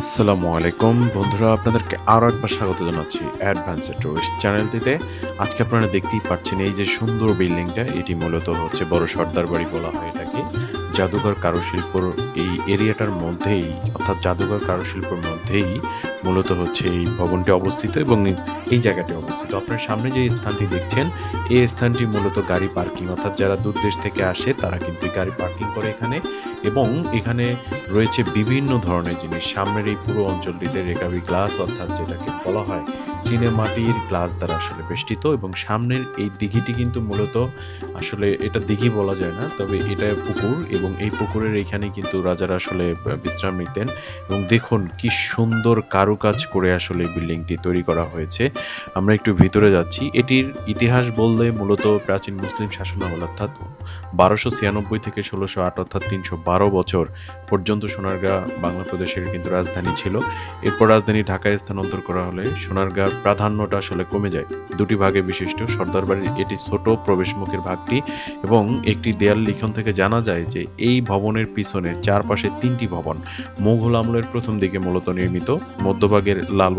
আসসালামু আলাইকুম। বন্ধুরা, আপনাদেরকে আরও একবার স্বাগত জানাচ্ছি অ্যাডভান্স টুরিস্ট চ্যানেলটিতে আজকে আপনারা দেখতেই পাচ্ছেন এই যে সুন্দর বিল্ডিংটা। এটি মূলত হচ্ছে বড় সর্দার বাড়ি বলা হয় এটাকে। জাদুঘর কারুশিল্পর এই এরিয়াটার মধ্যেই, অর্থাৎ জাদুঘর কারুশিল্পর মধ্যেই মূলত হচ্ছে এই ভবনটি অবস্থিত এবং এই জায়গাটি অবস্থিত। আপনার সামনে যে স্থানটি দেখছেন, এই স্থানটি মূলত গাড়ি পার্কিং। অর্থাৎ যারা দূর দেশ থেকে আসে, তারা কিন্তু গাড়ি পার্কিং করে এখানে। এবং এখানে রয়েছে বিভিন্ন ধরনের জিনিস। সামনের এই পুরো অঞ্চলটিতে রেকাবি গ্লাস অর্থাৎ যেটাকে বলা হয়, চীনের মাটির গ্লাস দ্বারা আসলে বেষ্টিত এবং সামনের এই দিঘিটি কিন্তু মূলত আসলে এটা দিঘি বলা যায় না, তবে এটা পুকুর এবং এই পুকুরের এখানে কিন্তু রাজারা আসলে বিশ্রাম নিতেন। এবং দেখুন কি সুন্দর কারুকাজ করে আসলে বিল্ডিংটি তৈরি করা হয়েছে। আমরা একটু ভিতরে যাচ্ছি। এটির ইতিহাস বললে মূলত প্রাচীন মুসলিম শাসনামল অর্থাৎ বারোশো ছিয়ানব্বই থেকে ষোলোশো আট অর্থাৎ তিনশো বারো বছর পর্যন্ত সোনারগাঁ বাংলা প্রদেশের কিন্তু রাজধানী ছিল। এরপর রাজধানী ঢাকায় স্থানান্তর করা হলে সোনারগাঁর প্রাধান্যটা আসলে কমে যায়। দুটি ভাগে বিশিষ্ট, সর্দার বাড়ির এটি ছোট প্রবেশমুখের ভাগটি এবং একটি দেয়াল লিখন থেকে জানা যায় যে এই ভবনের পিছনে চারপাশে তিনটি ভবন। মুঘল আমলের প্রথম দিকে মূলত নির্মিত, মধ্যভাগের লাল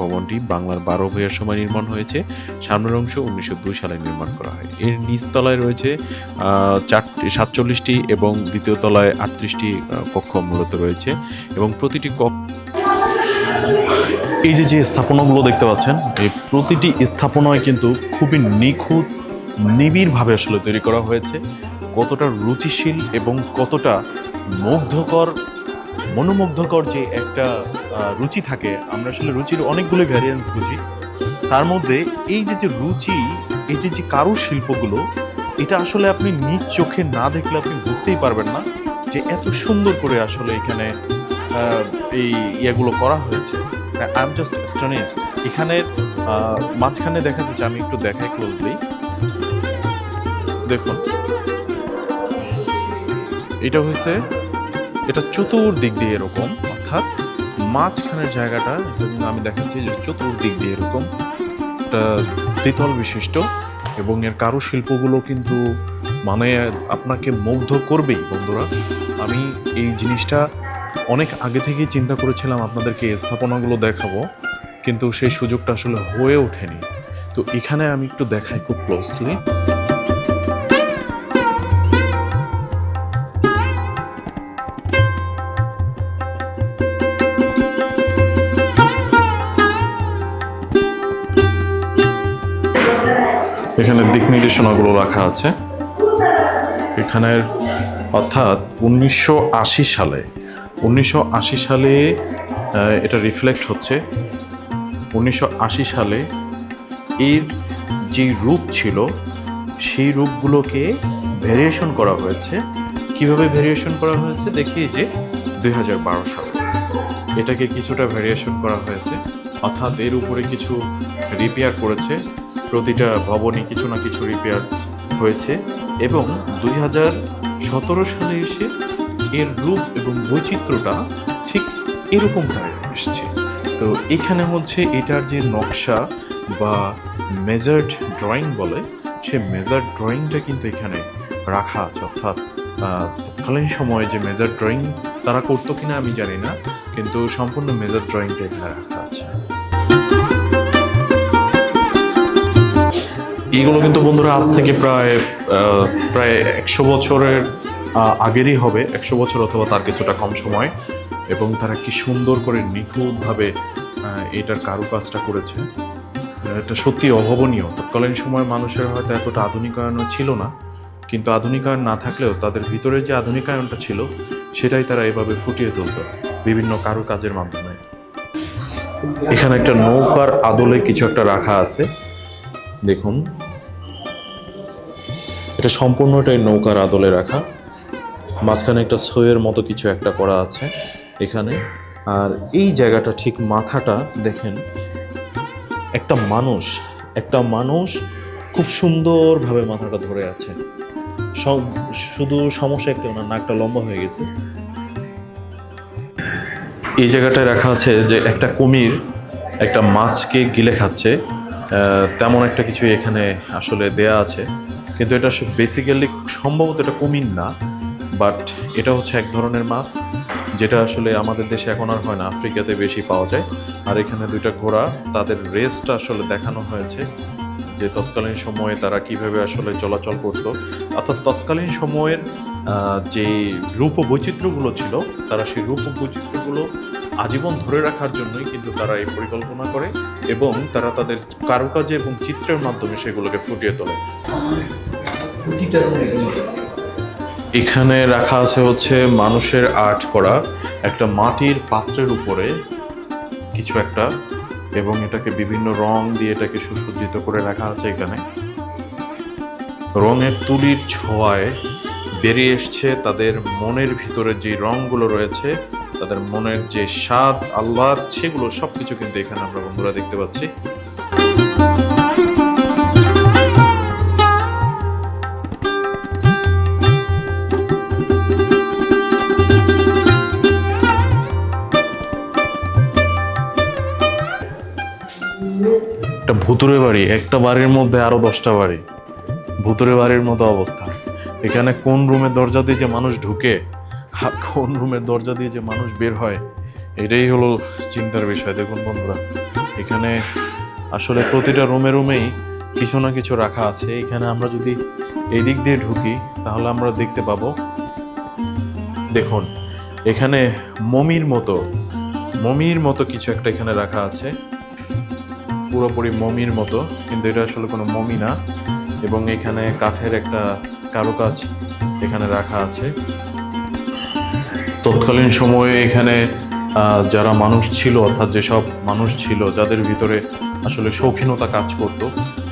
ভবনটি বাংলার বারো ভূঁইয়ার সময় নির্মাণ হয়েছে। সামনের অংশ উনিশশো দুই সালে নির্মাণ করা হয়। এর নিচতলায় রয়েছে চারটি সাতচল্লিশটি এবং দ্বিতীয় তলায় আটত্রিশটি কক্ষ মূলত রয়েছে এবং প্রতিটি কক্ষ এই যে যে স্থাপনাগুলো দেখতে পাচ্ছেন, এই প্রতিটি স্থাপনায় কিন্তু খুবই নিখুঁত, নিবিড়ভাবে আসলে তৈরি করা হয়েছে। কতটা রুচিশীল এবং কতটা মুগ্ধকর, মনোমুগ্ধকর যে একটা রুচি থাকে, আমরা আসলে রুচির অনেকগুলো ভ্যারিয়েন্স বুঝি। তার মধ্যে এই যে যে রুচি, এই যে যে কারু শিল্পগুলো এটা আসলে আপনি নিজ চোখে না দেখলে আপনি বুঝতেই পারবেন না। যে এত সুন্দর করে আসলে এখানে এই ইয়েগুলো করা হয়েছে। আই এম জাস্ট স্টানিস্ট এখানের মাঝখানে দেখা যাচ্ছে, আমি একটু দেখাই ক্লোজলি দেখুন। এটা হয়েছে, এটা চতুর্দিক দিয়ে এরকম, অর্থাৎ মাঝখানের জায়গাটা আমি দেখাচ্ছি, যে চতুর্দিক দিয়ে এরকম। দ্বিতল বিশিষ্ট এবং এর কারুশিল্পগুলো কিন্তু মানে আপনাকে মুগ্ধ করবেই, বন্ধুরা। আমি এই জিনিসটা অনেক আগে থেকেই চিন্তা করেছিলাম আপনাদেরকে স্থাপনাগুলো দেখাবো, কিন্তু সেই সুযোগটা আসলে হয়ে ওঠেনি। তো এখানে আমি একটু দেখাই খুব ক্লোজলি এখানে দিক নির্দেশনাগুলো রাখা আছে। এখানের অর্থাৎ উনিশশো আশি সালে, উনিশশো আশি সালে এটা রিফ্লেক্ট হচ্ছে, উনিশশো আশি সালে এর যে রূপ ছিল, সেই রূপগুলোকে ভেরিয়েশন করা হয়েছে। কীভাবে ভেরিয়েশন করা হয়েছে? দেখি যে দুই হাজার বারো সালে। এটাকে কিছুটা ভেরিয়েশন করা হয়েছে। অর্থাৎ এর উপরে কিছু রিপেয়ার করেছে। প্রতিটা ভবনে কিছু না কিছু রিপেয়ার হয়েছে। এবং দুই হাজার সতেরো সালে এসে এর রূপ এবং বৈচিত্র্যটা ঠিক এরকম হয়ে এসছে তো এখানে হচ্ছে এটার যে নকশা বা মেজার্ড ড্রয়িং বলে, সে মেজার ড্রয়িংটা কিন্তু এখানে রাখা আছে। অর্থাৎ তৎকালীন সময়ে যে মেজার ড্রয়িং তারা করতো কিনা আমি জানি না, কিন্তু সম্পূর্ণ মেজার ড্রয়িংটা এখানে রাখা আছে। এগুলো কিন্তু বন্ধুরা আজ থেকে প্রায় প্রায় একশো বছরের আগেরই হবে, একশো বছর অথবা তার কিছুটা কম সময়। এবং তারা কি সুন্দর করে নিখুঁতভাবে এটার কারুকাজটা করেছে। এটা সত্যি অভাবনীয়। তৎকালীন সময় মানুষের হয়তো এতটা আধুনিকায়নও ছিল না, কিন্তু আধুনিকায়ন না থাকলেও তাদের ভিতরে যে আধুনিকায়নটা ছিল, সেটাই তারা এভাবে ফুটিয়ে তুলত বিভিন্ন কারুকাজের মাধ্যমে। এখানে একটা নৌকার আদলে কিছু একটা রাখা আছে। দেখুন। এটা সম্পূর্ণটাই নৌকার আদলে রাখা। মাঝখানে একটা ছয়ের মতো কিছু একটা করা আছে এখানে। আর এই জায়গাটা ঠিক মাথাটা দেখেন, একটা মানুষ একটা মানুষ খুব সুন্দরভাবে মাথাটা ধরে আছে। শুধু সমস্যা একটা ওনার নাকটা লম্বা হয়ে গেছে। এই জায়গাটায় রাখা আছে যে একটা কুমির, একটা মাছকে গিলে খাচ্ছে। তেমন একটা কিছু এখানে আসলে দেয়া আছে। কিন্তু এটা বেসিক্যালি সম্ভবত এটা কুমির না বাট এটা হচ্ছে এক ধরনের মাছ, যেটা আসলে আমাদের দেশে এখন আর হয় না, আফ্রিকাতে বেশি পাওয়া যায়। আর এখানে দুইটা ঘোড়া, তাদের রেসটা আসলে দেখানো হয়েছে যে তৎকালীন সময়ে তারা কীভাবে আসলে চলাচল করত। অর্থাৎ তৎকালীন সময়ের যে রূপ বৈচিত্র্যগুলো ছিল, তারা সেই রূপ বৈচিত্র্যগুলো আজীবন ধরে রাখার জন্যই কিন্তু তারা এই পরিকল্পনা করে এবং তারা তাদের কারুকাজে এবং চিত্রের মাধ্যমে সেগুলোকে ফুটিয়ে তোলে। এখানে রাখা আছে হচ্ছে মানুষের আর্ট করা, একটা মাটির পাত্রের উপরে কিছু একটা, এবং এটাকে বিভিন্ন রং দিয়ে এটাকে সুসজ্জিত করে রাখা আছে এখানে। রঙের তুলির ছোঁয়ায় বেরিয়ে এসছে তাদের মনের ভিতরে যে রঙগুলো রয়েছে, তাদের মনের যে স্বাদ, আহ্লাদ, সেগুলো সব কিছু কিন্তু এখানে আমরা বন্ধুরা দেখতে পাচ্ছি। ভুতুরে বাড়ি, একটা বাড়ির মধ্যে আরও দশটা বাড়ি। ভুতুরে বাড়ির মতো অবস্থা। এখানে কোন রুমের দরজা দিয়ে যে মানুষ ঢুকে কোন রুমের দরজা দিয়ে যে মানুষ বের হয়, এটাই হলো চিন্তার বিষয়। দেখুন বন্ধুরা, এখানে আসলে প্রতিটা রুমে রুমেই কিছু না কিছু রাখা আছে। এখানে আমরা যদি এই দিক দিয়ে ঢুকি, তাহলে আমরা দেখতে পাবো, দেখুন, এখানে মমির মতো মমির মতো কিছু একটা এখানে রাখা আছে। পুরোপুরি মমির মতো, কিন্তু এটা আসলে কোনো মমি না। এবং এখানে কাঠের একটা কারুকাজ এখানে রাখা আছে। তৎকালীন সময়ে এখানে যারা মানুষ ছিল, অর্থাৎ যেসব মানুষ ছিল, যাদের ভিতরে আসলে শৌখিনতা কাজ করত,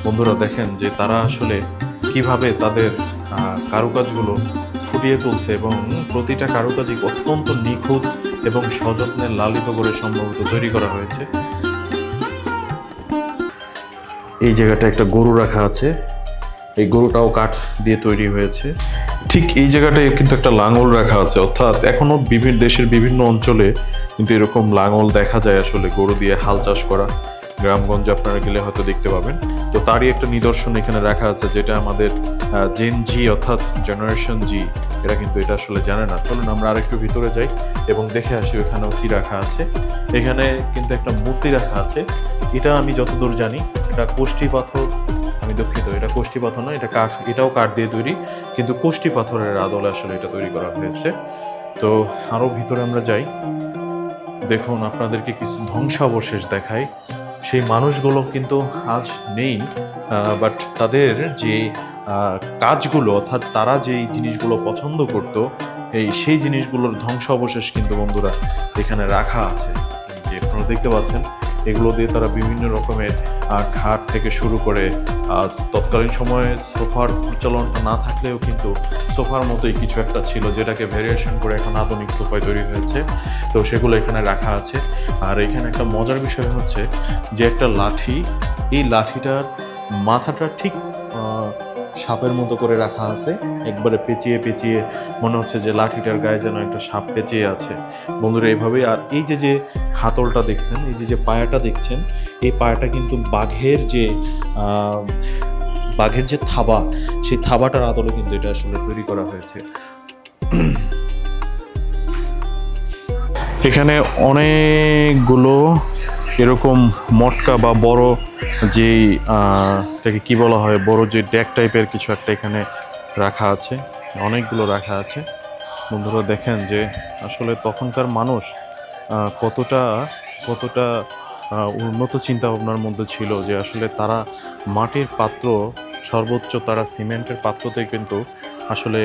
বন্ধুরা দেখেন যে তারা আসলে কীভাবে তাদের কারুকাজগুলো ফুটিয়ে তুলছে এবং প্রতিটা কারুকাজই অত্যন্ত নিখুঁত এবং সযত্নে লালিত করে সম্ভবত তৈরি করা হয়েছে। এই জায়গাটা একটা গরু রাখা আছে। এই গরুটাও কাঠ দিয়ে তৈরি হয়েছে। ঠিক এই জায়গাটায় কিন্তু একটা লাঙল রাখা আছে। অর্থাৎ এখনও বিভিন্ন দেশের বিভিন্ন অঞ্চলে কিন্তু এরকম লাঙল দেখা যায় আসলে গরু দিয়ে হাল চাষ করা। গ্রামগঞ্জে আপনারা গেলে হয়তো দেখতে পাবেন। তো তারই একটা নিদর্শন এখানে রাখা আছে, যেটা আমাদের জেন জি অর্থাৎ জেনারেশন জি এরা কিন্তু এটা আসলে জানে না। চলুন আমরা আরেকটু ভিতরে যাই এবং দেখে আসি ওখানেও কি রাখা আছে। এখানে কিন্তু একটা মূর্তি রাখা আছে। এটা আমি যতদূর জানি, এটা কোষ্ঠী পাথর, আমি দুঃখিত, এটা কোষ্ঠী পাথর না এটা কাঠ, এটাও কাঠ দিয়ে তৈরি, কিন্তু কোষ্ঠী পাথরের আদলে আসলে এটা তৈরি করা হয়েছে। তো আরও ভিতরে আমরা যাই। দেখুন, আপনাদেরকে কিছু ধ্বংসাবশেষ দেখাই। সেই মানুষগুলো কিন্তু আজ নেই বাট তাদের যে কাজগুলো, অর্থাৎ তারা যেই জিনিসগুলো পছন্দ করত, এই সেই জিনিসগুলোর ধ্বংস অবশেষ কিন্তু বন্ধুরা এখানে রাখা আছে। যে আপনারা দেখতে পাচ্ছেন এগুলো দিয়ে তারা বিভিন্ন রকমের খাট থেকে শুরু করে তৎকালীন সময়ে সোফার প্রচলনটা না থাকলেও কিন্তু সোফার মতোই কিছু একটা ছিল যেটাকে ভেরিয়েশন করে এখন আধুনিক সোফায় তৈরি হয়েছে। তো সেগুলো এখানে রাখা আছে। আর এখানে একটা মজার বিষয় হচ্ছে যে একটা লাঠি, এই লাঠিটার মাথাটা ঠিক সাপের মতো করে রাখা আছে। একবারে পেঁচিয়ে পেঁচিয়ে মনে হচ্ছে যে লাঠিটার গায়ে যেন একটা সাপ পেঁচিয়ে আছে। বন্ধুরা এইভাবেই আর এই যে যে হাতলটা দেখছেন, এই যে যে পায়াটা দেখছেন, এই পায়াটা কিন্তু বাঘের যে বাঘের যে থাবা, সেই থাবাটার আদলে কিন্তু এটা আসলে তৈরি করা হয়েছে। এখানে অনেকগুলো এরকম মটকা বা বড় যেই এটাকে কি বলা হয়, বড় যে ড্যাক টাইপের কিছু একটা এখানে রাখা আছে, অনেকগুলো রাখা আছে। বন্ধুরা দেখেন যে আসলে তখনকার মানুষ কতটা কতটা উন্নত চিন্তা ভাবনার মধ্যে ছিল যে আসলে তারা মাটির পাত্র, সর্বোচ্চ তারা সিমেন্টের পাত্রতে কিন্তু আসলে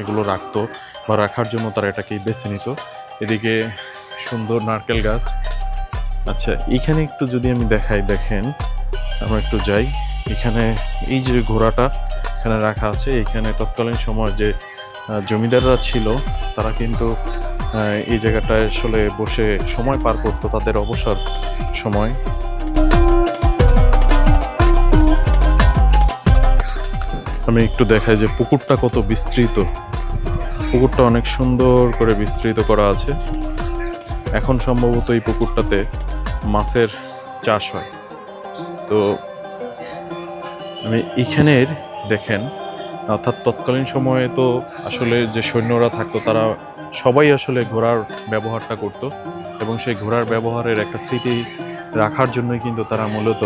এগুলো রাখতো বা রাখার জন্য তারা এটাকেই বেছে নিত। এদিকে সুন্দর নারকেল গাছ আচ্ছা এখানে একটু যদি আমি দেখাই, দেখেন, আমরা একটু যাই। এখানে এই যে ঘোড়াটা এখানে রাখা আছে, এখানে তৎকালীন সময় যে জমিদাররা ছিল, তারা কিন্তু এই জায়গাটায় আসলে বসে সময় পার করতো তাদের অবসর সময়। আমি একটু দেখাই যে পুকুরটা কত বিস্তৃত। পুকুরটা অনেক সুন্দর করে বিস্তৃত করা আছে। এখন সম্ভবত এই পুকুরটাতে মাছের চাষ হয়। তো আমি এখানের দেখেন, অর্থাৎ তৎকালীন সময়ে তো আসলে যে সৈন্যরা থাকতো, তারা সবাই আসলে ঘোড়ার ব্যবহারটা করত এবং সেই ঘোড়ার ব্যবহারের একটা স্মৃতি রাখার জন্যই কিন্তু তারা মূলত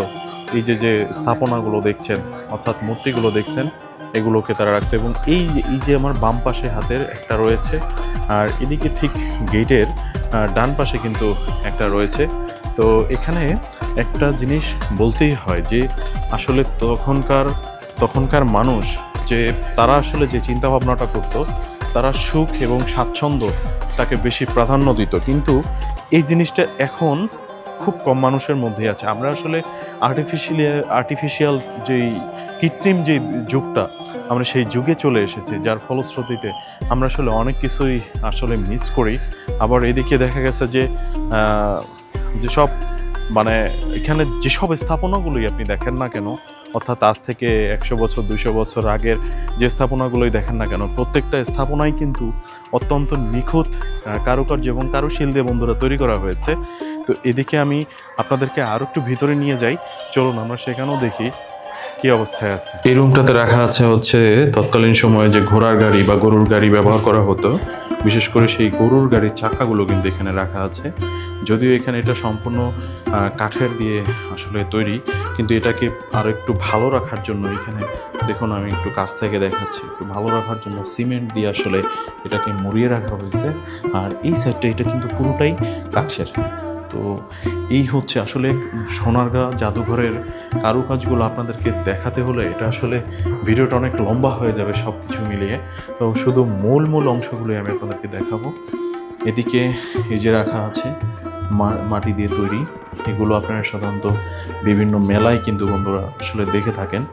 এই যে যে স্থাপনাগুলো দেখছেন, অর্থাৎ মূর্তিগুলো দেখছেন, এগুলোকে তারা রাখতো এবং এই এই যে আমার বাম পাশে হাতের একটা রয়েছে, আর এদিকে ঠিক গেটের ডান পাশে কিন্তু একটা রয়েছে। তো এখানে একটা জিনিস বলতেই হয় যে আসলে তখনকার তখনকার মানুষ যে তারা আসলে যে চিন্তা ভাবনাটা করতো, তারা সুখ এবং স্বাচ্ছন্দ্য তাকে বেশি প্রাধান্য দিত। কিন্তু এই জিনিসটা এখন খুব কম মানুষের মধ্যে আছে। আমরা আসলে আর্টিফিশিয়াল আর্টিফিশিয়াল যেই কৃত্রিম যে যুগটা আমরা সেই যুগে চলে এসেছি, যার ফলশ্রুতিতে আমরা আসলে অনেক কিছুই আসলে মিস করি। আবার এদিকে দেখা গেছে যে যেসব মানে এখানে যেসব স্থাপনাগুলোই আপনি দেখেন না কেন, অর্থাৎ আজ থেকে একশো বছর, দুইশো বছর আগের যে স্থাপনাগুলোই দেখেন না কেন, প্রত্যেকটা স্থাপনাই কিন্তু অত্যন্ত নিখুঁত কারুকার্য এবং কারুশিল দিয়ে বন্ধুরা তৈরি করা হয়েছে। তো এদিকে আমি আপনাদেরকে আরও একটু ভিতরে নিয়ে যাই। চলুন আমরা সেখানেও দেখি কি অবস্থায় আছে। এই রুমটাতে রাখা আছে হচ্ছে তৎকালীন সময়ে যে ঘোড়ার গাড়ি বা গরুর গাড়ি ব্যবহার করা হতো। বিশেষ করে সেই গরুর গাড়ির চাকাগুলো কিন্তু এখানে রাখা আছে। যদিও এখানে এটা সম্পূর্ণ কাঠের দিয়ে আসলে তৈরি, কিন্তু এটাকে আরও একটু ভালো রাখার জন্য এখানে দেখুন আমি একটু কাছ থেকে দেখাচ্ছি। একটু ভালো রাখার জন্য সিমেন্ট দিয়ে আসলে এটাকে মুড়িয়ে রাখা হয়েছে। আর এই সাইডটা এটা কিন্তু পুরোটাই কাঠের। তো এই হচ্ছে আসলে সোনারগাঁ জাদুঘরের কারুকাজগুলো আপনাদেরকে দেখাতে হলে এটা আসলে ভিডিওটা অনেক লম্বা হয়ে যাবে সব কিছু মিলিয়ে। তো শুধু মূল মূল অংশগুলোই আমি আপনাদেরকে দেখাবো। এদিকে এই যে রাখা আছে মাটি দিয়ে তৈরি, এগুলো আপনারা সাধারণত বিভিন্ন মেলায় কিন্তু বন্ধুরা আসলে দেখে থাকেন।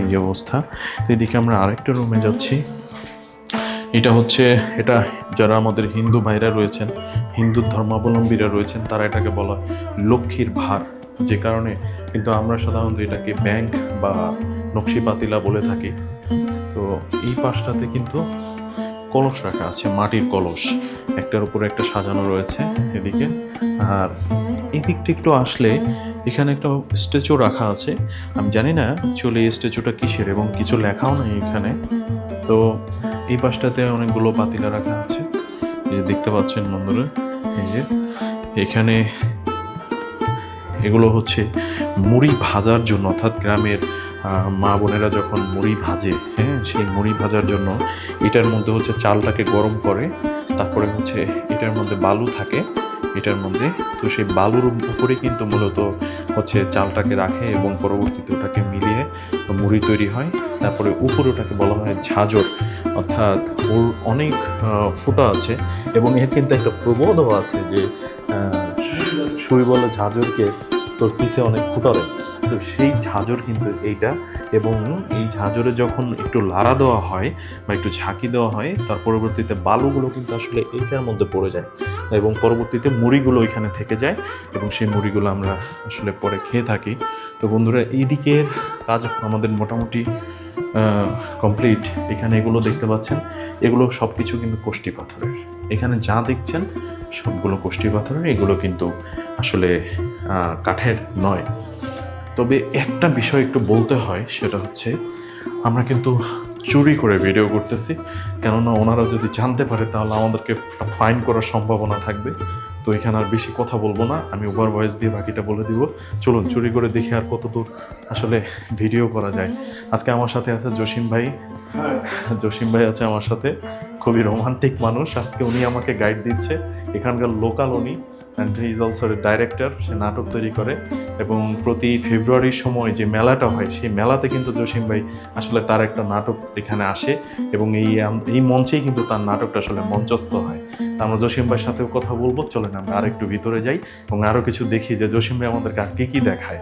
এই যে অবস্থা। তো এদিকে আমরা আরেকটা রুমে যাচ্ছি। এটা হচ্ছে, এটা যারা আমাদের হিন্দু ভাইরা রয়েছেন, হিন্দু ধর্মাবলম্বীরা রয়েছেন, তারা এটাকে বলা লক্ষ্মীর ভার। যে কারণে কিন্তু আমরা সাধারণত এটাকে ব্যাংক বা নকশি পাতিলা বলে থাকি। তো এই পাশটাতে কিন্তু কলস রাখা আছে, মাটির কলস। একটার উপরে একটা সাজানো রয়েছে এদিকে। আর এই দিকটা একটু আসলে এখানে একটা স্ট্যাচু রাখা আছে। আমি জানি না চলে এই স্ট্যাচুটা কিসের এবং কিছু লেখাও নেই এখানে। তো এই পাশটাতে অনেকগুলো পাতিলা রাখা আছে। এই যে দেখতে পাচ্ছেন বন্ধুরা, এই যে এখানে এগুলো হচ্ছে মুড়ি ভাজার জন্য, অর্থাৎ গ্রামের মা বোনেরা যখন মুড়ি ভাজে হ্যাঁ সেই মুড়ি ভাজার জন্য এটার মধ্যে হচ্ছে চালটাকে গরম করে, তারপরে হচ্ছে এটার মধ্যে বালু থাকে এটার মধ্যে। তো সেই বালুর উপরে কিন্তু মূলত হচ্ছে চালটাকে রাখে এবং পরবর্তীতে ওটাকে মিলিয়ে মুড়ি তৈরি হয়। তারপরে উপরে ওটাকে বলা হয় ঝাঁঝর। অর্থাৎ ওর অনেক ফোটা আছে এবং এর কিন্তু একটা প্রবোধও আছে যে সুই বলে ঝাঁঝরকে তোর পিছে অনেক ফুটারে তো সেই ঝাঁঝর কিন্তু এইটা এবং এই ঝাঁঝরে যখন একটু লাড়া দেওয়া হয় বা একটু ঝাঁকি দেওয়া হয়, তার পরবর্তীতে বালুগুলো কিন্তু আসলে এইটার মধ্যে পড়ে যায় এবং পরবর্তীতে মুড়িগুলো এখানে থেকে যায় এবং সেই মুড়িগুলো আমরা আসলে পরে খেয়ে থাকি। তো বন্ধুরা এই দিকের কাজ আমাদের মোটামুটি কমপ্লিট এখানে এগুলো দেখতে পাচ্ছেন, এগুলো সব কিছু কিন্তু কোষ্টি পাথরের। এখানে যা দেখছেন, সবগুলো কোষ্টি পাথরের, এগুলো কিন্তু আসলে কাঠের নয়। তবে একটা বিষয় একটু বলতে হয় সেটা হচ্ছে আমরা কিন্তু চুরি করে ভিডিও করতেছি। কেননা ওনারা যদি জানতে পারে তাহলে আমাদেরকে ফাইন করার সম্ভাবনা থাকবে। তো এখানে আর বেশি কথা বলব না আমি ওভার ভয়েস দিয়ে বাকিটা বলে দিব। চলুন চুরি করে দেখি আর কতদূর আসলে ভিডিও করা যায়। আজকে আমার সাথে আছে জসিম ভাই। জসিম ভাই আছে আমার সাথে। খুবই রোমান্টিক মানুষ। আজকে উনি আমাকে গাইড দিচ্ছে। এখানকার লোকাল উনি। And he is also director সে নাটক তৈরি করে। এবং প্রতি ফেব্রুয়ারির সময় যে মেলাটা হয়, সেই মেলাতে কিন্তু জসিম ভাই আসলে তার একটা নাটক এখানে আসে। এবং এই এই মঞ্চেই কিন্তু তার নাটকটা আসলে মঞ্চস্থ হয়। আমরা জসিম ভাইয়ের সাথেও কথা বলব। চলেন আমরা আরেকটু ভিতরে যাই এবং আরও কিছু দেখি যে জসিম ভাই আমাদেরকে আর কী কী দেখায়।